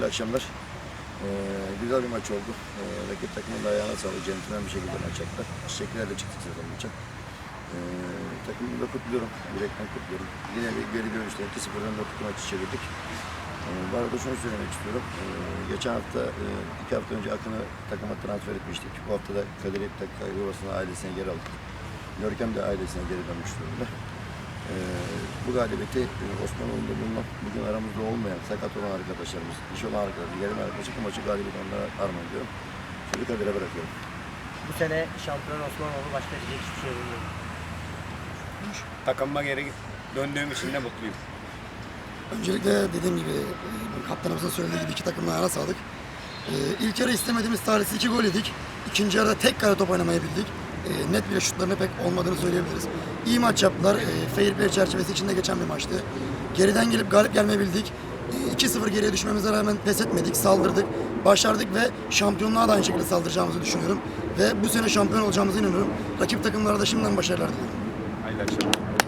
hayırlı akşamlar. Ee, güzel bir maç oldu. Ee, rakip takımın da ayağına sağlık. Centilmen bir şekilde maç yaptılar. Çiçeklerle çıktık zaten maça. Ee, takımımı da kutluyorum. Yürekten kutluyorum. Yine bir geri dönüşte 2-0'dan 4 maçı çevirdik. Ee, bu arada şunu söylemek istiyorum. Ee, geçen hafta, e, iki hafta önce Akın'ı takıma transfer etmiştik. Bu hafta da Kadir Eptak yuvasına ailesine geri aldık. Görkem de ailesine geri dönmüş durumda. Ee, bu galibiyeti e, Osmanoğlu'nda bulunan, bugün aramızda olmayan, sakat olan arkadaşlarımız, iş olan arkadaşlarımız, arkadaşlar bu maçı galibiyet onlara armağan ediyorum. Şimdi Kadir'e bırakıyorum. Bu sene şampiyon Osmanoğlu başka diyecek hiçbir şey yok. Takımıma geri döndüğüm için de mutluyum. Öncelikle dediğim gibi e, kaptanımızın söylediği gibi iki takımın ayağına sağlık. E, ilk yarı istemediğimiz talihsiz iki gol yedik. İkinci yarıda tek kare top oynamayı bildik. E, net bile şutlarına pek olmadığını söyleyebiliriz. İyi maç yaptılar. E, fair play çerçevesi içinde geçen bir maçtı. Geriden gelip galip gelmeyi bildik. E, 2-0 geriye düşmemize rağmen pes etmedik, saldırdık, başardık ve şampiyonluğa da aynı şekilde saldıracağımızı düşünüyorum. Ve bu sene şampiyon olacağımıza inanıyorum. Rakip takımlara da şimdiden başarılar diliyorum. Hayırlı akşamlar.